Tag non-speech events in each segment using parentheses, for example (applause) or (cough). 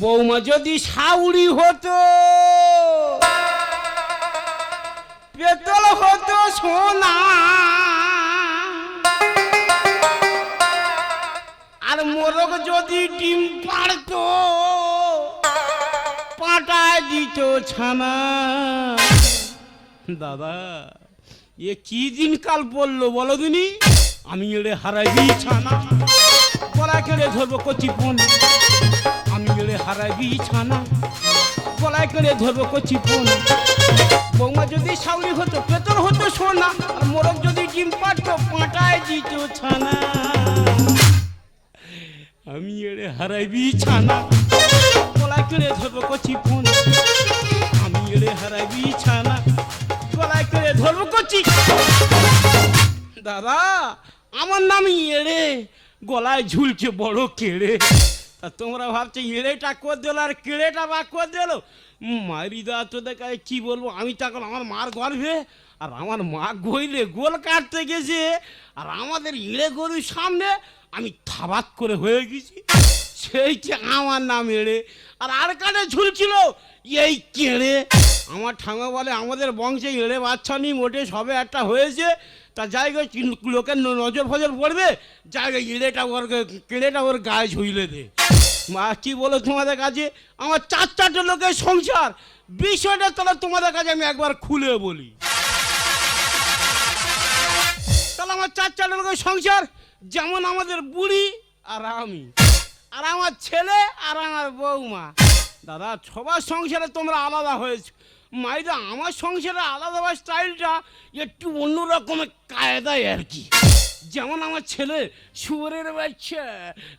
বৌমা যদি সাউরি হতো, পেতল হতো সোনা। আর মোরগ যদি ডিম পারতো পাটায় দিত ছানা। দাদা, এ কি দিন কাল পড়ল বলো দিনি? আমি এড়ে হারাইবি ছানা। গলা কেড়ে ধরবো কচি পন। আমি এড়ে হারাইবি ছানা গলায় কেড়ে ধরবো কচি পন। বৌমা যদি সাউরি হতো, পেতর হতো সোনা, আর মোরগ যদি ডিম পারতো পাটায় দিত ছানা। আমি এড়ে হারাইবি ছানা গলায় কেড়ে ধরবো কচি ফোন আমি এড়ে হারাইবি ছানা গলায় কেড়ে ধরবো কচি দাদা, আমার নাম এড়ে, গলায় ঝুলছে বড় কেড়ে। তোমরা ভাবছ এড়েটা কর দিল আর কেড়েটা বা কর দিল? মারি দা তোদের কাছে কি বলব? আমি তখন আমার মার গর্ভে, আর আমার মা গইলে গোল কাটতে গেছে, আর আমাদের ইড়ে গরুর সামনে আমি থাবাত করে হয়ে গেছি। সেইটা আমার নাম এড়ে আর আর কানে ঝুলছিল এই কেড়ে। আমার ঠাঙা বলে, আমাদের বংশে এড়ে বাচ্চা নিয়ে মোটে সবে একটা হয়েছে। তা জায়গায় লোকের নজর ফজর পড়বে। জায়গায় এড়েটা ওর কেড়েটা ওর গায়ে ঝুইলে দে। মা, কি বলো তোমাদের কাছে? আমার চার চারটে লোকের সংসার। বিষয়টা তাহলে তোমাদের কাছে আমি একবার খুলে বলি। তাহলে আমার চার চারটে লোকের সংসার, যেমন আমাদের বুড়ি আর আমি। আর আমার ছেলে আর আমার বৌমা দাদা, সবার সংসারে তোমরা আলাদা হয়েছো। মাইদা, আমার সংসারে আলাদা স্টাইলটা একটু অন্যরকমের কায়দায় আর কি। যেমন আমার ছেলে শুয়োরের বাচ্চা,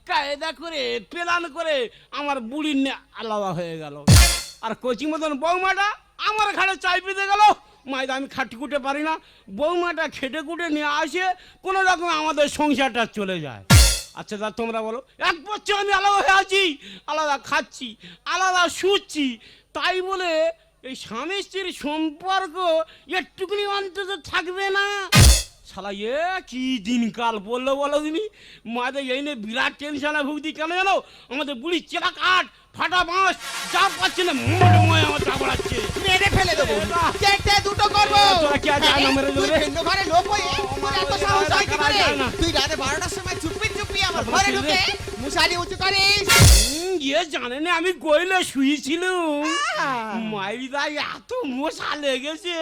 কায়দা করে, প্লান করে আমার বুড়ির আলাদা হয়ে গেল। আর কচি মতন বৌমাটা আমার ঘাড়ে চাই পেতে গেল। মাইদা আমি খাটি কুটে পারি না। বৌমাটা খেটে কুটে নিয়ে আসে, কোনো রকম আমাদের সংসারটা চলে যায়। আচ্ছা দা তোমরা বলো, এক বছর আমি আলাদা হয়ে আছি, আলাদা খাচ্ছি, আলাদা শুচ্ছি। তাই বলে এই স্বামী স্ত্রীর সম্পর্ক একটুকুনি অন্তত থাকবে না। শালা এ কি দিনকাল বলল বলো তুমি? মাদের এই নিয়ে বিরাট টেনশনে ভুগতি কেন জানো? আমাদের বুড়ি চেরা কাঠ ফাটা বাঁশ যা পাচ্ছে না মোট ময় আমার চাপড়াচ্ছে মেরে ফেলে দেবো। চেটে দুটো করব। তোরা কি আজ মেরে দেবে? ঘরে লোক হয়ে এত সাহস হয় কি করে? না। তুই রাতে বারোটার সময় চুপি চুপি আমার ঘরে ঢুকে মুশারি উঁচু করিস। ইয়ে জানে না আমি গইলে শুয়েছিলাম মাইদা এত মশা লেগেছে।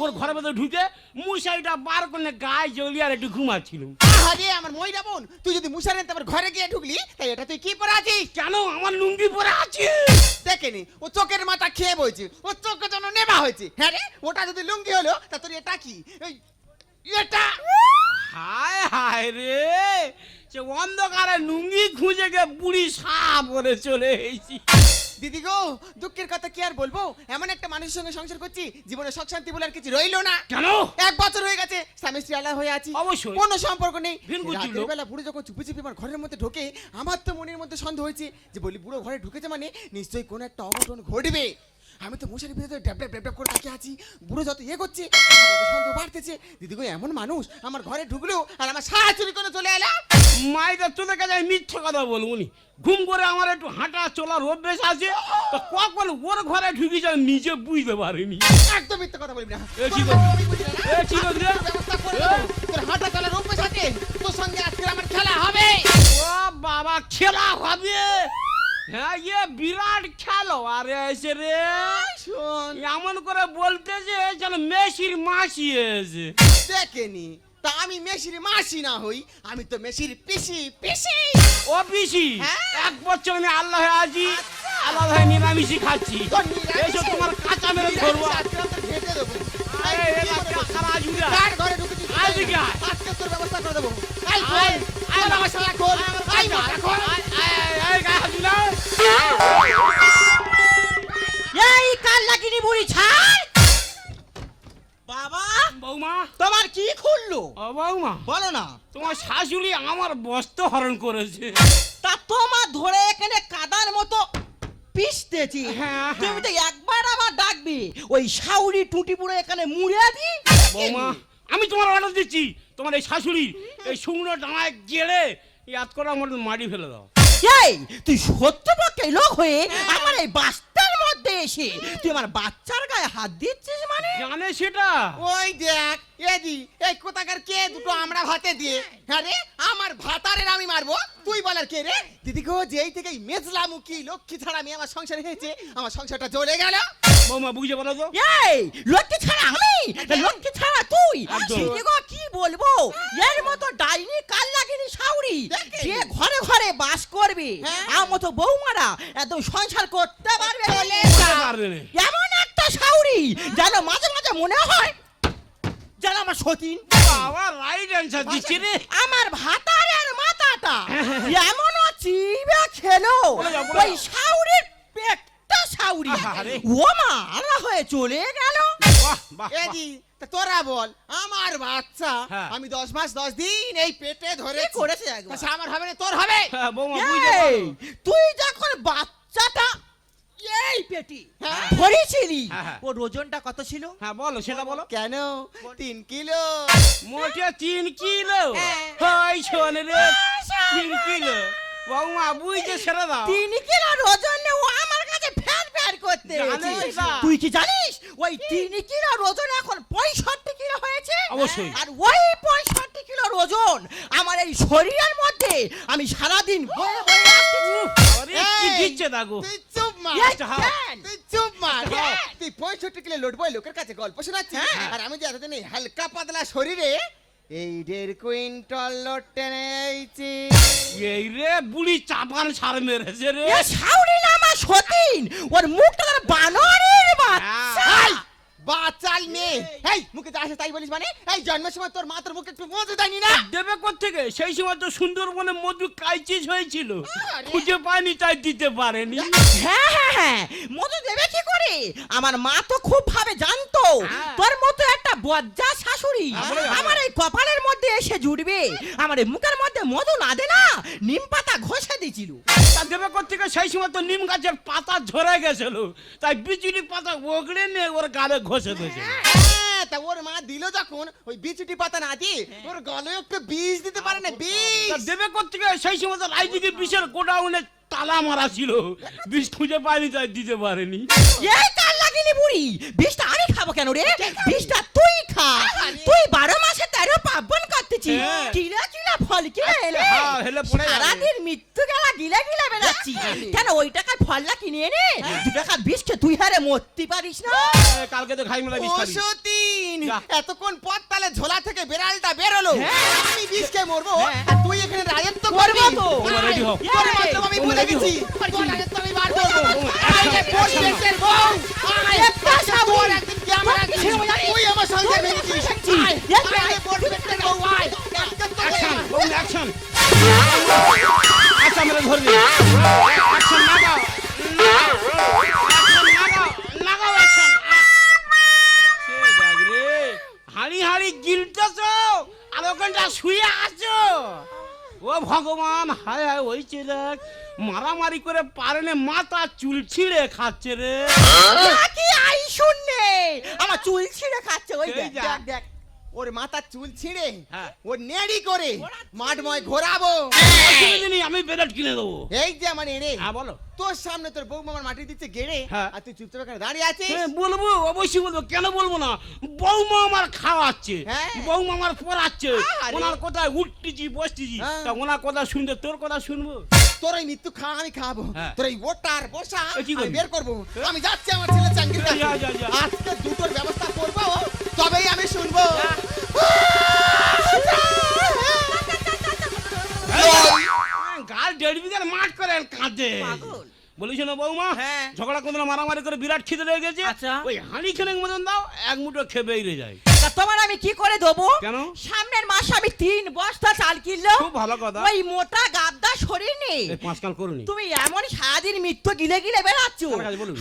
ওর ঘরের ভেতরে ঢুকে মশারিটা বার করে গায়ে জ্বলিয়ে আর একটু ঘুমাচ্ছিলাম। আরে আমার মইরা বোন তুই যদি মুশারি আনতে ঘরে গিয়ে ঢুকলি তাই এটা তুই কি পরে আছিস? কেন? আমার লুঙ্গি পরে আছে। দেখেনি ও চোখের মাথা খেয়ে বইছে ও চোখ যেন নেবা হয়েছে। হ্যাঁ রে ওটা যদি লুঙ্গি হলো তা তোর এটা কি? এটা? হায় হায় রে। সে অন্ধকারে লুঙ্গি খুঁজে গে বুড়ি সাপ করে চলে এসেছি। দিদি গো দুঃখের কথা কি আর বলব? এমন একটা মানুষের সঙ্গে সংসার করছি জীবনে সুখ শান্তি বলে আর কিছু রইল না। কেন? এক বছর হয়ে গেছে স্বামী স্ত্রী আলাদা হয়ে আছি। অবশ্যই। কোনো সম্পর্ক নেই। বেলা বুড়ো যখন চুপি চুপি আমার ঘরের মধ্যে ঢোকে আমার তো মনের মধ্যে সন্দেহ হয়েছে যে বলি বুড়ো ঘরে ঢুকেছে মানে নিশ্চয়ই কোনো একটা অঘটন ঘটবে। আমি তো মশারি ভিতরে ড্যাব ড্যাব ড্যাব করে তাকিয়ে আছি। বুড়ো যত ইয়ে করছে সন্দেহ বাড়তেছে। দিদি গো এমন মানুষ আমার ঘরে ঢুকলো আর আমার সারা চুরি করে চলে এলো। মাইদা তোদের কাছে আমি মিথ্যে কথা বলব উনি ঘুম করে আমার একটু হাঁটা চলার অভ্যেস আছে। তো কখন ওর ঘরে ঢুকি যায় নিজে বুঝতে পারিনি। একদম মিথ্যে কথা বলবি না। এ কি? এ কি তোর হাঁটা চলার অভ্যেস আছে। তোর সঙ্গে আজকে আমার খেলা হবে। ও বাবা খেলা হবে? হ্যাঁ ইয়ে বিরাট খেলো আরে এসে রে। শোন। এমন করে বলতেছে যেন মেসির মাসি এসে। দেখেনি তা আমি মেশির মাসি না হই আমি তো মেশির পিসি পিসি। ও পিসি? হ্যাঁ? এক বছর আমি আল্লাহ হয়ে আছি আল্লাহ হয়ে নিরামিষই খাচ্ছি। তোর নিরামিষে- এসো তোমার কাঁচা মেরে ধরবো। ঘেঁটে দেবো। আজকে? তোর ব্যবস্থা করে দেবো। না তোমার শাশুড়ি আমার বস্ত্র হরণ করেছে। তা তোমার ধরে এখানে কাদার মতো পিসতেছি হ্যাঁ, হ্যাঁ। তুমি তো একবার আমার ডাকবি ওই শাউরি টুটি পুরো এখানে মুড়ে দি। বৌমা আমি তোমার অর্ডার দিচ্ছি। তোমার এই শাশুড়ি এই শুকনো ডাঙায় গেড়ে ইয়াদ করে আমার মাটি ফেলে দাও। এই তুই সত্য পক্ষে লোক হয়ে আমার এই বাস্তার মধ্যে এসে। তুই আমার বাচ্চার গায়ে হাত দিচ্ছিস মানে? জানে সেটা। ওই দেখ এদি এই কোথাকার কে? দুটো আমরা ভাতে দিয়ে। হ্যাঁ রে আমার ভাতারের আমি মারবো। তুই বলার কে রে? দিদি গো যেই থেকে লক্ষ্মী ছাড়া আমি আমার সংসার হয়েছে আমার সংসারটা গেল। বৌমা বুঝে বলো তো? এই লক্ষ্মী ছাড়া আমি? লক্ষ্মী ছাড়া তুই। সেটি গো কি বলব? এর মতো ডাইনি কাল লাগিনি সাউরি। যে ঘরে ঘরে বাস করবে হ্যাঁ। আমার মতো বৌমারা একদম সংসার করতে পারবে এমন একটা সাউরি যেন মাঝে মাঝে মনে হয় যেন আমার সতীন। বাবা রাইট অ্যান্সার দিচ্ছি রে। আমার ভাতারের মাথাটা (laughs) এমন চিবে খেলো। ওই সাউরির পেটটা সাউরি ও মা আলা হয়ে চলে গেল। এদি তোরা বল আমার বাচ্চা হ্যাঁ। আমি দশ মাস দশ দিন এই পেটে ধরে করেছে? আমার হবে না তোর হবে? হ্যাঁ। তুই যখন বাচ্চাটা এই পেটি। হ্যাঁ। ধরেছিলি? হ্যাঁ, হ্যাঁ। ওর ওজনটা কত ছিল? হ্যাঁ বলো সেটা বলো। কেন? তিন কিলো। মোটে তিন কিলো। হ্যাঁ। হয় শোন রে। তিন কিলো। বৌমা বুঝছে সেটা দাও। তিন কিলোর ওজন ও আমার কাছে ফ্যার ফ্যার করতে। তুই কি জানিস? ওই তিন কিলোর ওজন এখন পঁয়ষট্টি কিলো হয়েছে? অবশ্যই। আর ওই পঁয়ষট্টি কিলোর ওজন আমার এই শরীরের মধ্যে আমি সারাদিন বয়ে বয়ে আসতেছি। আরে কি দিচ্ছে দাগো তুই চুপ মার এই হ্যাঁ। ফ্যান। তুই চুপ মার হ্যাঁ। তুই পঁয়ষট্টি কিলো লোট বই লোকের কাছে গল্প শোনাচ্ছিস। হ্যাঁ। আর আমি যে এতদিন এই হালকা পাতলা শরীরে এই দেড় কুইন্টাল টেনে এইছি এই রে বুড়ি চাপান সার মেরেছে রে। শাউরি না আমার সতীন। ওর মুখটা বানরের বাচ্চা। এই, বাচাল মেয়ে। এই মুখে যা আসে তাই বলিস মানে? এই জন্মের সময় তোর মা তোর মুখে একটু মজু দেয়নি না দেবে থেকে সেই সময় তো সুন্দরবনে মধু কাইচিস হয়েছিল। খুঁজে পায়নি তাই দিতে পারেনি। হ্যাঁ হ্যাঁ হ্যাঁ মধু দেবে কি করে? আমার মা তো খুব ভাবে জানতো। হ্যাঁ। তোর মতো একটা বজ্জা শাশুড়ি হ্যাঁ। আমার এই কপালের মধ্যে এসে জুড়বে আমার এই মুখের মধ্যে মধু না দে না নিম পাতা ঘষে দিছিল তা দেবে থেকে সেই সময় তো নিম গাছের পাতা ঝরে গেছিল। তাই বিচুলি পাতা ওগড়ে নিয়ে ওর গালে ঘষে হ্যাঁ, তা ওর মা দিল যখন ওই বিচুটি পাতা না দিয়ে ওর গলে একটু বীজ দিতে পারে না তা বীজ দেবে থেকে সেই সময় তো বিষের গোডাউনে তালা মারা ছিল। বিষ খুঁজে পায়নি তাই দিতে পারেনি। কাল লাগিনি বুড়ি বিষটা আমি খাব কেন রে? বিষটা তুই খা। তুই বারো মাসে তেরো পার্বণ করতেছি হ্যাঁ। কিলা কিলা ফল কিনে এলে হ্যাঁ। সারাদিন মৃত্যু গেলা গিলে গিলে বেড়াচ্ছি। কেন ওই টাকায় ফলটা কিনে এনে দু টাকা বিষকে তুই হারে মরতে পারিস না? কালকে তো খাই মেলা বিষ সতীন। এতক্ষণ পথ তালে ঝোলা থেকে বেড়ালটা বেরোলো। হ্যাঁ। আমি বিষ খেয়ে মরবো হ্যাঁ। আর তুই এখানে রাজত্ব করব? তো। আমি ভুলে গেছি রাজত্ব বার করব বউ। একদিন কি আমার একদিন, তুই আমার সঙ্গে বউ। অ্যাকশন অ্যাকশন আচ্ছা মেরে ধরবি। অ্যাকশন লাগাও। লাগাও। লাগাও অ্যাকশন সে হাড়ি হাড়ি গিলতেছ? আর ওখানটা শুয়ে আছো? ও ভগবান হায় হায় দেখ মারামারি করে পারেনে মাথা চুল ছিঁড়ে খাচ্ছে রে। নাকি আই শুননে আমার চুল ছিঁড়ে খাচ্ছে ওই দেখ দেখ দেখ। ওর মাথার চুল ছিঁড়ে হ্যাঁ। ওর নেড়ি করে মাঠময় ঘোরাবো। আমি বেলেট কিনে দেবো। এই যে আমার এনে। হ্যাঁ বলো। তোর সামনে তোর বউ মামার মাটি দিচ্ছে গেড়ে হ্যাঁ। আর তুই চুপচাপ এখানে দাঁড়িয়ে আছিস? হ্যাঁ, বলব অবশ্যই বলব। কেন বলব না? বৌমা আমার খাওয়াচ্ছে। হ্যাঁ। বৌমা আমার পড়াচ্ছে। ওনার কোথায় উঠতেছি বসতেছি। তা ওনার কথা শুনতে তোর কথা শুনব? তোর মৃত্যু খা আমি খাব। হ্যাঁ। তোর এই ওটার বসা আমি বের করব। আমি যাচ্ছি আমার ছেলে চাঙ্গির। আজকে দুটোর ব্যবস্থা করব তবেই আমি শুনব। গাল দেড় বিঘার মাঠ করেন কাঁদে। পাগল। বলিস না বৌমা হ্যাঁ। ঝগড়া কোনো মারামারি করে বিরাট খিদে লেগে গেছে। আচ্ছা। ওই হাঁড়ি খেলে মতন দাও এক মুঠো খেয়ে বেরিয়ে যায়। তা তোমার আমি কি করে দেবো? কেন? সামনের মাসে আমি তিন বস্তা চাল কিনলো। খুব ভালো কথা। ওই মোটা গাদ্দা শরীর নেই। পাঁচ কাল করুন। তুমি এমন সারাদিন মৃত্যু গিলে গিলে বেড়াচ্ছ।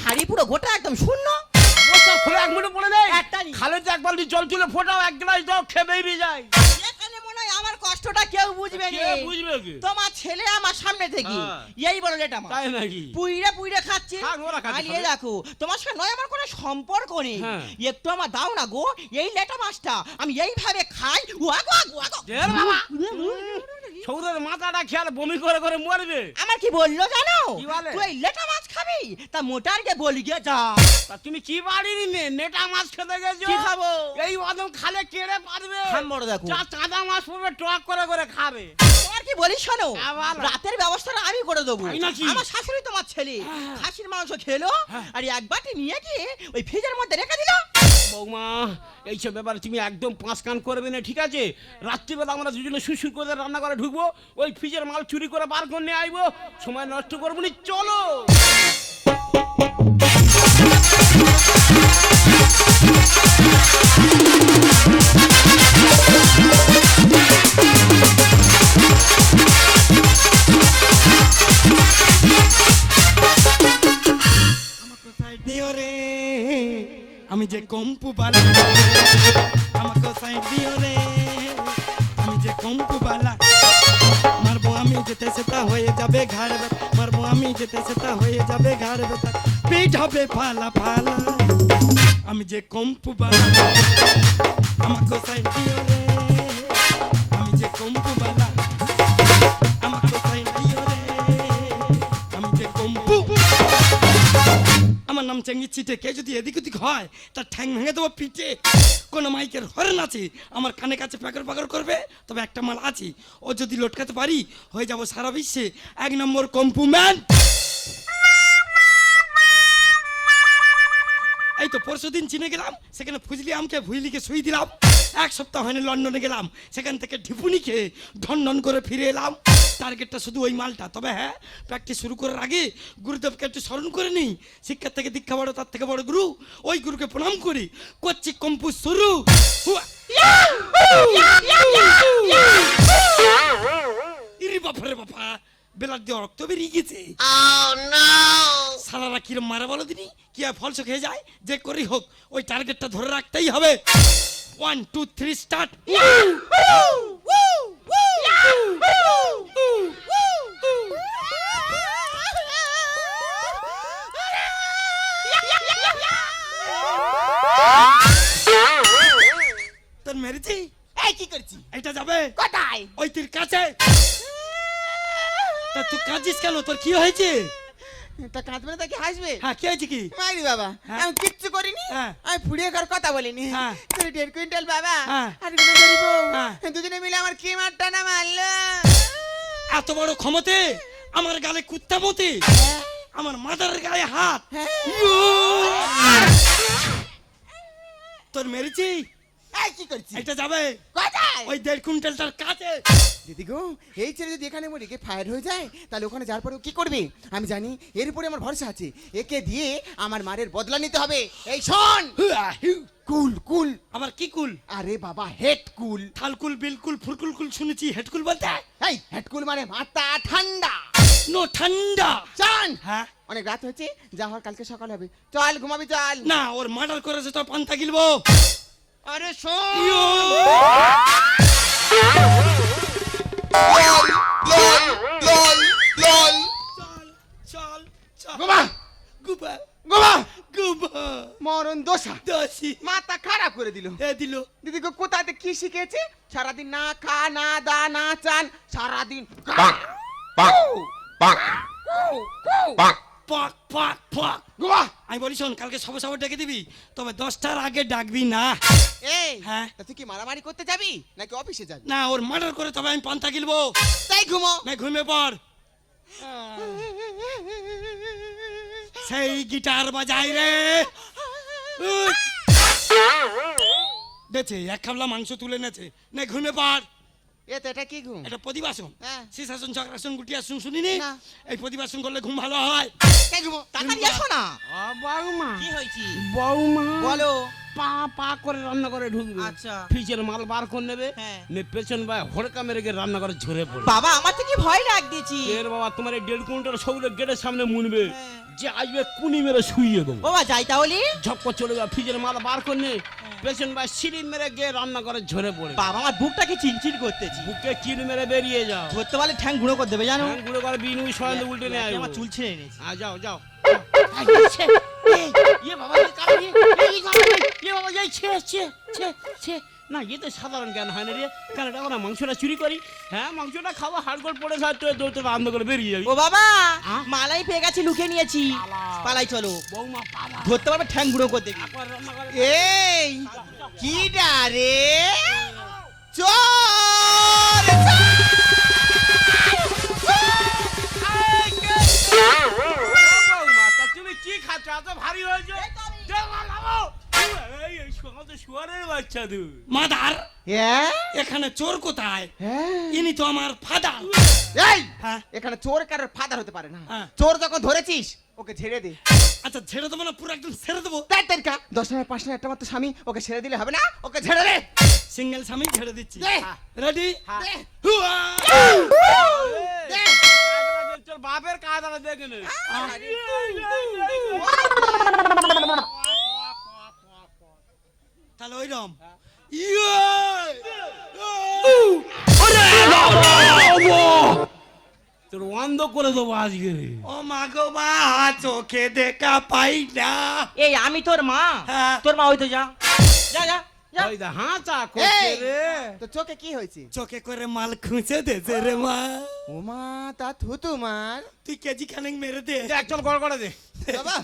হাড়ি পুরো গোটা একদম শূন্য। খুলে এক মুঠো পড়ে নেই একটা খালে তো এক বালতি জল তুলে ফোটাও এক গ্লাস দাও খেয়ে বেরিয়ে যায় এখানে মনে হয় আমার কষ্টটা কেউ বুঝবে না বুঝবে কি তোমার ছেলে আমার সামনে থেকে হ্যাঁ। এই বড় লেটা তাই নাকি পুইরে পুইরে খাচ্ছে আলিয়ে রাখো তোমার সঙ্গে নয় আমার কোনো সম্পর্ক নেই হ্যাঁ। একটু আমার দাও না গো এই লেটা মাছটা আমি এইভাবে খাই ওয়াগো ওয়াগো জের বাবা সৌদের মাথাটা খেয়াল বমি করে করে মরবে। আমার কি বলল জানো? কি বলে? তুই লেটা মাছ খাবি? তা মোটার মোটারকে বলি গিয়ে যা। তা তুমি কি বাড়ি নিলে নেটা মাছ খেতে গেছো? কি খাব? এই অদম খালে কেড়ে পারবে? খান বড় দেখো। যা চাঁদা মাছ পড়বে টক করে করে খাবে। তোমার কি বলিস শোনো? হ্যাঁ, বলো। রাতের ব্যবস্থাটা আমি করে দেবো। তাই নাকি? আমার শাশুড়ি তোমার ছেলে। হ্যাঁ। খাসির মাংস খেলো হ্যাঁ। আর এক বাটি নিয়ে গিয়ে ওই ফ্রিজের মধ্যে রেখে দিল। বৌমা এইসব ব্যাপারে তুমি একদম পাঁচ কান করবে না, ঠিক আছে? রাত্রিবেলা আমরা দুজনে শুশুর করে রান্না করে ঢুকবো, ওই ফ্রিজের মাল চুরি করে বার করে নিয়ে আইবো, সময় নষ্ট করব নি, চলো! সাইড আমি যে কম্পু বালা, আমাকে সাইড দিও রে। আমি যে কম্পু বালা, মারবো আমি যেতে সেটা হয়ে যাবে ঘাড় ব্যথা। মারবো আমি যেতে সেটা হয়ে যাবে ঘাড় ব্যথা। পিঠ হবে ফালা ফালা, আমি যে কম্পু বালা, আমাকে সাইড দিও রে। আমার নাম চেঙ্গি চিটে কে যদি এদিক ওদিক হয়, তার ঠ্যাং ভেঙে দেবো পিঠে। কোনো মাইকের হরেন আছে, আমার কানে কাছে প্যাকর প্যাকর করবে, তবে একটা মাল আছে। ও যদি লটকাতে পারি, হয়ে যাব সারা বিশ্বে এক নম্বর কম্পুম্যান। এই তো পরশু দিন চিনে গেলাম, সেখানে ফুজলি আমকে, ভুইলিকে শুই দিলাম। এক সপ্তাহ হয়নি লন্ডনে গেলাম, সেখান থেকে ঢিপুনি খেয়ে ঢন করে ফিরে এলাম। টার্গেটটা শুধু ওই মালটা। তবে হ্যাঁ প্র্যাকটিস শুরু করার আগে গুরুদেবকে একটু স্মরণ করে নিই। শিক্ষার থেকে দীক্ষা বড়, তার থেকে বড় গুরু। ওই গুরুকে প্রণাম করি। করছি কম্পু শুরু বাপরে বাপা, বেলার দিয়ে রক্ত বেরিয়ে গেছে। সারারা কিরম মারা বলো দিনি কি আর ফলস খেয়ে যায়? যে করি হোক ওই টার্গেটটা ধরে রাখতেই হবে। ওয়ান টু থ্রি স্টার্ট তোর মেরেছি? এই কি করছি এটা যাবে। কোথায়? ওই তোর কাছে। তা তুই কাঁদছিস কেন? তোর কি হয়েছে? তা কাঁদবে না তা হাসবে হ্যাঁ কি হয়েছে কি মারি বাবা হ্যাঁ। আমি কিচ্ছু করিনি হ্যাঁ। আমি ফুড়িয়ে কার কথা বলিনি হ্যাঁ। দেড় কুইন্টাল বাবা। আর। দুজনে মিলে আমার কি মারটা না মারলো এত বড় ক্ষমতে আমার গালে কুত্তা মতে আমার মাদার গায়ে হাত। তোর মেরেছি এই কি করছি এটা যাবে। কোথায়? ওই দেড় কুইন্টালটার কাছে। দিদি গো এই ছেলে যদি এখানে মরে গিয়ে ফায়ার হয়ে যায় তাহলে ওখানে যাওয়ার পরে ও কি করবে? আমি জানি এর উপরে আমার ভরসা আছে। একে দিয়ে আমার মারের বদলা নিতে হবে। এই শোন! কুল কুল। আবার কি কুল? আরে বাবা হেড কুল। থালকুল বিলকুল ফুরকুল কুল শুনেছি হেডকুল বলতে? এই হেড কুল মানে মাথা ঠান্ডা। নো ঠান্ডা। চান হ্যাঁ? অনেক রাত হয়েছে যা হওয়ার কালকে সকাল হবে। চল ঘুমাবি চল। না ওর মার্ডার করেছে তো পান্তা গিলবো। আরে মরণ দোষা দোষী মাথা খারাপ করে দিল দিল দিদি গো কোথাতে কি শিখেছে সারাদিন না খা না দা না চান সারাদিন Bonk. Bonk. Bonk. Bonk. পাক পাক পাক। গোমা আমি বলি শোন কালকে সবার সবার ডেকে দিবি তবে দশটার আগে ডাকবি না। এই হ্যাঁ। তা তুই কি মারামারি করতে যাবি নাকি অফিসে যাবি? না ওর মার্ডার করে তবে আমি পান্তা গিলবো। তাই ঘুমো। না ঘুমিয়ে পড়। সেই গিটার বাজাই রে। দেখছে এক খাবলা মাংস তুলে নেছে না ঘুমিয়ে পড়। এ তো এটা কি ঘুম? এটা প্রতিবাসন হ্যাঁ। শীর্ষাসন চক্রাসন গুটিয়াসন শুনিনি? এই প্রতিবাসন করলে ঘুম ভালো হয়। তাই ঘুমো? তাড়াতাড়ি এসো না। বৌমা কি হয়েছে? বৌমা বলো। পা পা করে রান্না করে ঢুকবে। আচ্ছা। ফ্রিজের মাল বার করে নেবে। হ্যাঁ। নে পেছন বা হড়কা মেরে গিয়ে রান্না করে ঝরে পড়বে। বাবা আমার তো কি ভয় লাগতেছি? এর বাবা তোমার এই দেড় কুইন্টাল সবুজ গেটের সামনে মুনবে। হ্যাঁ। যে আসবে কুনি মেরে শুইয়ে দেবো। বাবা যাই তাহলে। ঝপ্প চলে যাবে ফ্রিজের মাল বার করে নে। পেছন বা সিঁড়ি মেরে গিয়ে রান্না রান্নাঘরে ঝরে পড়ে বাবা আমার বুকটাকে চিনচিন করতেছি বুকে চিল মেরে বেরিয়ে যাও ধরতে পারলে ঠ্যাং গুঁড়ো করে দেবে জানো ঠ্যাং গুঁড়ো করে বিনু সয়ান উল্টে নেয় আমার চুল ছিঁড়ে এনেছি হ্যাঁ যাও যাও ইয়ে বাবা ইয়ে বাবা যাই ছে ছে ছে ছে না এ তো সাধারণ জ্ঞান হয় না রে। কেন এটা আমরা মাংসটা চুরি করি। হ্যাঁ মাংসটা খাব হাড়গোড় পড়ে যায় তো দৌড়তে আনন্দ করে বেরিয়ে যাবি ও বাবা মালাই পেয়ে গেছি লুকিয়ে নিয়েছি। পালাই চলো। বৌমা ধরতে পারবে ঠ্যাং গুঁড়ো করে দেবে একবার রান্না এই কি? ডারে চোর তুমি কি খাচ্ছ? এত ভারী হয়েছে। মাদার হ্যাঁ? এখানে চোর কোথায়? হ্যাঁ। ইনি তো আমার ফাদার। এই! হ্যাঁ? এখানে চোর কারোর ফাদার হতে পারে না। চোর যখন ধরেছিস ওকে ছেড়ে দে। আচ্ছা ছেড়ে দেবো না পুরো একদম ছেড়ে দেবো। তার তারিকা দশ হাজার পাঁচ হাজার একটা মাত্র স্বামী ওকে ছেড়ে দিলে হবে না ওকে ছেড়ে দে। সিঙ্গেল স্বামী ছেড়ে দিচ্ছি। রেডি। বাপের কাজ দেখে নে তাহলে ওই রম তোর অন্ধ করে দেবো আজকে ও মা গো মা চোখে দেখা পাই না। এই আমি তোর মা? হ্যাঁ। তোর মা ওই তো যা। যা যা যা। ওই দা হাঁচা করছে রে। তো চোখে কি হয়েছে? চোখে করে মাল খুঁজে দেছে রে মা। ও মা তা থু তোমার। তুই কেজি খানেক মেরে দে। চল গড় করে দে। বাবা।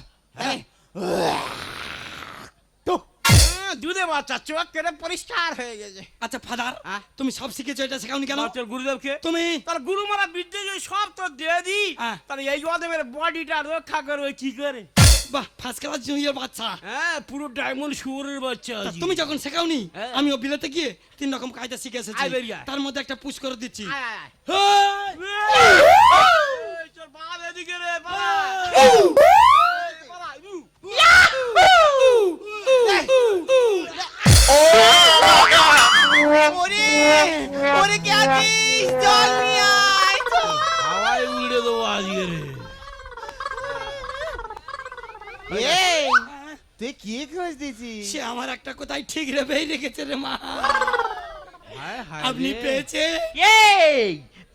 দুধে বাচ্চা চোখ কেটে পরিষ্কার হয়ে গেছে আচ্ছা ফাদার হ্যাঁ? তুমি সব শিখেছো এটা শেখাওনি কেন তোর গুরুদেবকে তুমি তার গুরু মারা বিদ্যে যদি সব তো দিয়ে দি হ্যাঁ। তাহলে এই অদেবের বডিটা রক্ষা করবে কি করে বাহ ফার্স্ট ক্লাস জুনিয়র বাচ্চা হ্যাঁ পুরো ডায়মন্ড শুয়োরের বাচ্চা তা। তুমি যখন শেখাওনি হ্যাঁ। আমি ও বিলেতে গিয়ে তিন রকম কায়দা শিখে এসেছি আয় বেরিয়ে আয়। তার মধ্যে একটা পুশ করে দিচ্ছি। হেই! এই, তোর বাপ এদিকে রে, বাবা, ওরে কে আছিস? জল নিয়ে আয় হাওয়ায় উড়ে দেবো আজকে রে। এই তুই কি খোঁজ দিছিস? সে আমার একটা কোথায় ঠিক রেবেই রেখেছে রে মা। আপনি পেয়েছে এই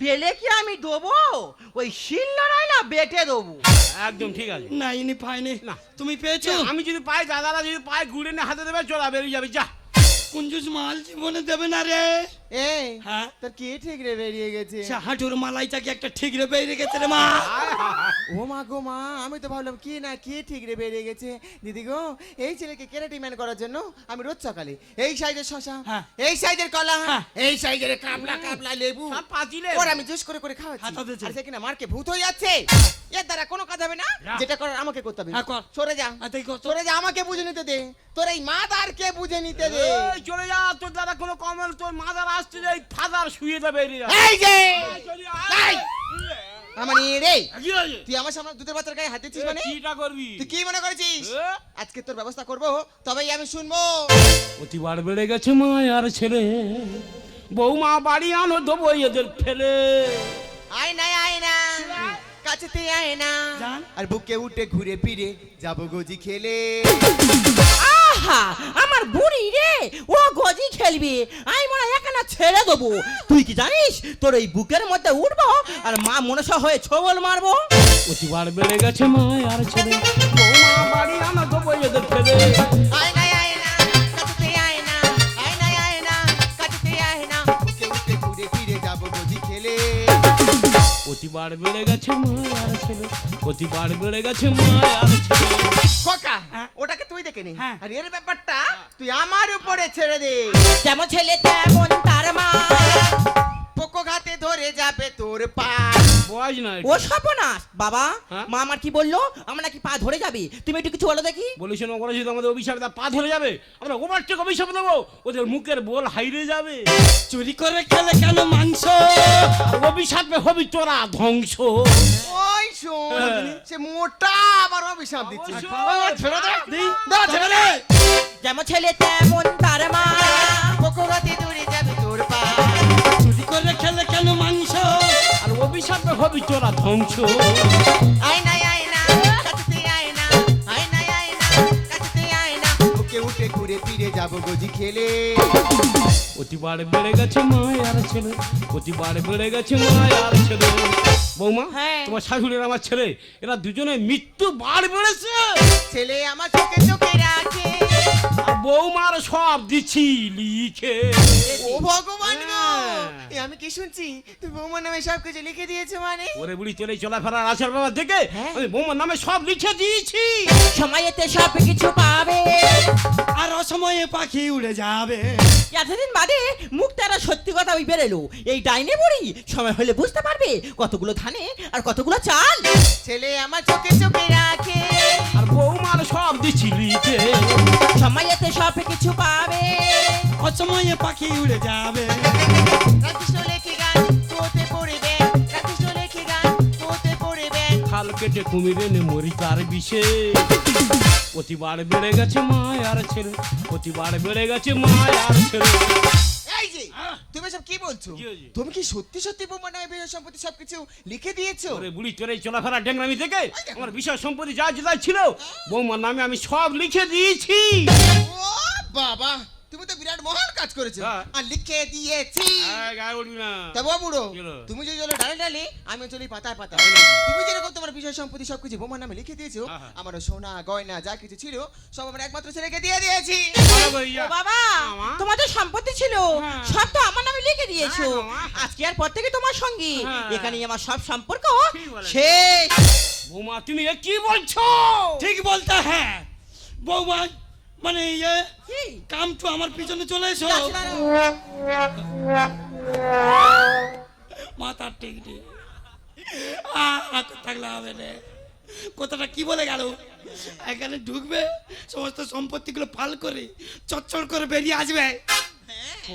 পেলে কি আমি দেবো? ওই শিল লড়াই না বেটে দেবো। একদম ঠিক আছে। না ইনি পায়নি। না। তুমি পেয়েছ? আমি যদি পাই দাদারা যদি পাই ঘুরে নিয়ে হাতে দেবে চলা বেরিয়ে যাবে যা। কুঞ্জুস মাল জীবনে দেবে না রে। এই হ্যাঁ? তোর কি ঠিক রে বেরিয়ে গেছে? সে হাঁটুর মালাইটাকে একটা ঠিক বেরিয়ে গেছে রে মা। ও মা গো মা আমি তো ভাবলাম কি না কি ঠিক রে বেরিয়ে গেছে? দিদি গো এই ছেলেকে কেরাটি ম্যান করার জন্য আমি রোজ সকালে এই সাইজের শশা হ্যাঁ। এই সাইজের কলা হ্যাঁ। এই সাইজের কামলা কামলা লেবু। পাঁচিলে ওর আমি জুস করে করে খাওয়াচ্ছি। দিয়েছে। আর সে কিনা মারকে ভূত হয়ে যাচ্ছে। এর দ্বারা কোনো কাজ হবে না। যেটা করার আমাকে করতে হবে। হ্যাঁ। সরে যা। সরে যা আমাকে বুঝে নিতে দে। তোর এই মা কে বুঝে নিতে দে। চলে যা। তোর দাদা কোনো কমেল তোর মাদার আসছে যে ফাদার শুয়ে দেবে বেরিয়ে যা! এই যে এই! রে। কি হয়েছে? তুই আমার সামনে দুধের বাচ্চার গায়ে হাত দিচ্ছিস এ, মানে? কিটা করবি? তুই কি মনে করেছিস? আজকে তোর ব্যবস্থা করব তবেই আমি শুনব। অতিবার বেড়ে গেছে মায়ার ছেলে। বৌমা বাড়ি আনো দেবো এদের ফেলে। আয় না আয় না। কাছেতে আয় না। আর বুকে উঠে ঘুরে ফিরে যাব গজি খেলে। আহা আমার বুড়ি রে ও গজি খেলবি। আমি মনে হয় এখানে ছেড়ে দেবো। তুই কি জানিস তোর এই বুকের মধ্যে উঠবো আর মা মনসা হয়ে ছবল মারবো? অতিবার বেড়ে গেছে আর ছেলে বৌমা বাড়ি আমার দেবো এদের ফেলে অতিবার বেড়ে গেছে মায়ার ছেলে অতিবার বেড়ে গেছে মায়ার ছেলে খোকা হ্যাঁ। ওটাকে তুই দেখে নে হ্যাঁ। আর এর ব্যাপারটা তুই আমার উপরে ছেড়ে দে যেমন ছেলে তেমন তার মা ধরে যাবে তোর পা। বয়স নয় ও সর্বনাশ। বাবা হ্যাঁ? মা আমার কি বলল? আমার নাকি পা ধরে যাবে? তুমি একটু কিছু বলো দেখি। বলিস না ওরা যদি আমাদের অভিশাপ দেয়, পা ধরে যাবে। আমরা অভিশাপ দেবো। ওদের মুখের বোল হাইরে যাবে। চুরি করে খেলে কেন মাংস? আর অভিশাপে হবি তোরা ধ্বংস। ওই শোন হ্যাঁ। সে মোটা আবার অভিশাপ দিচ্ছে। ছেড়ে দে। দি, ছেড়ে দে। যেমন ছেলে তেমন তার মা। ধরে যাবে। করে খেলে কেন মাংস? আর অভিশাপে হবি তোরা ধ্বংস। আয় না আয় না উঠে ঘুরে ফিরে যাব গজি খেলে। অতিবার বেড়ে গেছে ছেলে অতিবার বেড়ে গেছে মায়ার ছেলে। বৌমা হ্যাঁ। তোমার শাশুড়ির আমার ছেলে এরা দুজনে মৃত্যু বার বেড়েছে। ছেলে আমার চোখে চোখে রাখে। বৌমার সব দিচ্ছি লিখে। ও ভগবান। এ আমি কি শুনছি? তুমি বৌমার নামে সব কিছু লিখে দিয়েছ মানে? ওরে বুড়ি চলে চলাফেরার আচার বাবা থেকে হ্যাঁ। আমি বৌমার নামে সব লিখে দিয়েছি। সময়েতে সব কিছু পাবে। আর অসময়ে পাখি উড়ে যাবে। এতদিন বাদে মুখ তারা সত্যি কথা ওই বেরেলো। এই ডাইনে বুড়ি সময় হলে বুঝতে পারবে কতগুলো ধানে আর কতগুলো চাল। ছেলে আমার চোখে চোখে রাখে। আর বৌমার সব দিচ্ছি লিখে। সময়েতে সব কিছু পাবে। অসময়ে পাখি উড়ে যাবে। কেটে কুমিরে নে মরি তার বিষে। প্রতিবার বেড়ে গেছে মায়ার ছেলে প্রতিবার বেড়ে গেছে মায়ার ছেলে। এই যে তুমি সব কি বলছো? তুমি কি সত্যি সত্যি সম্পত্তি সবকিছু লিখে দিয়েছ? ওরে বুড়ি চলে চলাফেরা ডেংরামি থেকে আমার বিষয় সম্পত্তি যা যা ছিল বৌমার নামে আমি সব লিখে দিয়েছি। ও বাবা! তুমি তো বিরাট মহান কাজ করেছ। হ্যাঁ। আর লিখে দিয়েছি। না। তা বুড়ো তুমি যে চলো ডালে ডালে আমি চলি পাতায় পাতায়। তুমি যেরকম তোমার বিষয় সম্পত্তি সবকিছু বোমার নামে লিখে দিয়েছ হ্যাঁ, হ্যাঁ। আমার সোনা গয়না যা কিছু ছিল সব আমার একমাত্র ছেলেকে দিয়ে দিয়েছি। বাবা মামা। তোমার তো সম্পত্তি ছিল হ্যাঁ। সব তো আমার নামে লিখে দিয়েছ। হ্যাঁ, আজকে আর পর থেকে তোমার সঙ্গে। হ্যাঁ। এখানে আমার সব সম্পর্ক শেষ। বৌমা তুমি কি বলছো? ঠিক বলতে হ্যাঁ। বৌমা মানে ইয়ে? কাম টু আমার পিছনে চলে এসো। মাথার ঠিক আহ, থাকলে হবে রে? কথাটা কি বলে গেল? এখানে ঢুকবে সমস্ত সম্পত্তিগুলো ফাল করে চচ্চড় করে বেরিয়ে আসবে।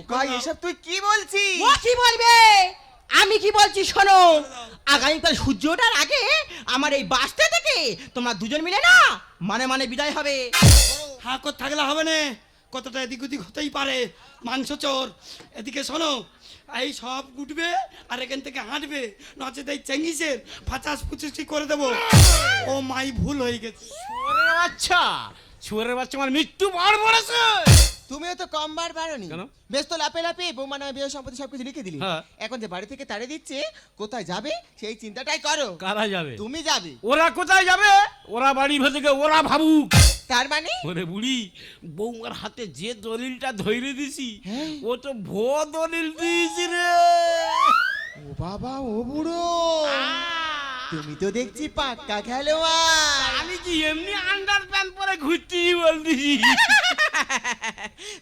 ভাই এসব তুই কি বলছিস? ও কি বলবে? আমি কি বলছি শোনো? আগামীকাল সূর্য ওঠার আগে আমার এই বাসটা থেকে তোমরা দুজন মিলে না মানে মানে বিদায় হবে। হা কর থাকলে হবে না? কতটা এদিক ওদিক হতেই পারে? মাংস চোর। এদিকে শোনো এই সব উঠবে আর এখান থেকে হাঁটবে। নচেত এই চেঙ্গিসের ফাচাস ফুচুসি করে দেবো। ও মাই ভুল হয়ে গেছে। বাচ্চা। শুয়োরের বাচ্চা আমার মৃত্যু বার পড়েছে তুমিও তো কম বার পারোনি কেন? বেশ তো লাপে লাপে বৌমা নামে বিষয় সম্পত্তি সবকিছু লিখে দিলি। হ্যাঁ। এখন যে বাড়ি থেকে তাড়িয়ে দিচ্ছে কোথায় যাবে সেই চিন্তাটাই করো। কারা যাবে? তুমি যাবে। ওরা কোথায় যাবে? ওরা বাড়ি ভেতরে ওরা ভাবুক। তার মানে? ওরে বুড়ি বৌমার হাতে যে দলিলটা ধরে দিছি হ্যাঁ। ও তো ভো দলিল দিয়েছি রে। ও বাবা ও বুড়ো। তুমি তো দেখছি পাক্কা খেলোয়াড়। আমি কি এমনি আন্ডার প্যান্ট পরে ঘুরছি বলতেছি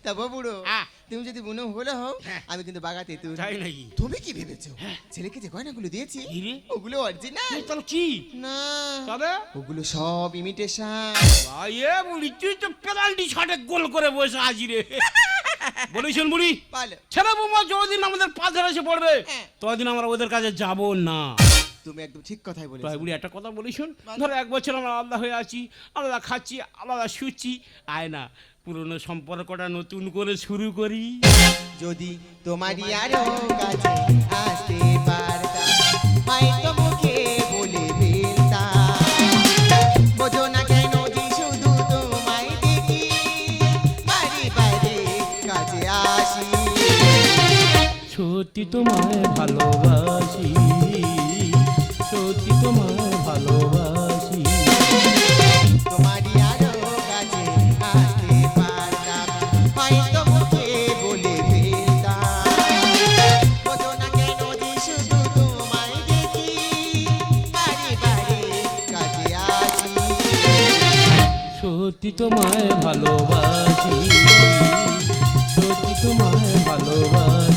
তা বুড়ো হ্যাঁ। তুমি যদি মনে হলে হও হ্যাঁ। আমি কিন্তু বাগাতে তুই তাই নাকি? তুমি কি ভেবেছো? ছেলেকে যে গয়নাগুলো দিয়েছি ওগুলো অরিজিনাল তাহলে কি? না। তবে? ওগুলো সব ইমিটেশন ভাই এ বুড়ি তুই তো পেনাল্টি শটে গোল করে বসে আছি রে। বলিস বুড়ি? ছেলে বৌমা যতদিন আমাদের পাথর এসে পড়বে হ্যাঁ। ততদিন আমরা ওদের কাছে যাব না। তুমি একদম ঠিক কথাই বলেছ। ভাই বুড়ি একটা কথা বলি শোন। ধরো এক বছর আমরা আলাদা হয়ে আছি আলাদা খাচ্ছি আলাদা শুচ্ছি। আয় না পুরনো সম্পর্কটা নতুন করে শুরু করি। যদি তোমারই আরও কাছে আসতে পারতাম হয়তো মুখে বলে ফেলতাম। বোঝো না কেন যে শুধু তোমায় দেখি বারে বারে কাছে আসি। সত্যি তোমায় ভালোবাসি। সত্যি তোমায় ভালোবাসি। তোমারই আরও কাছে আসতে পারতাম হয়তো মুখে বলে ফেলতাম। বোঝো না কেন যে শুধু তোমায় দেখি বারে বারে কাছে আসি। সত্যি তোমায় ভালোবাসি সত্যি তোমায় ভালোবাসি।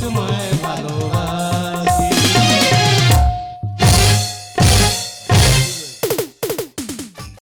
তোমায় ভালোবাসি।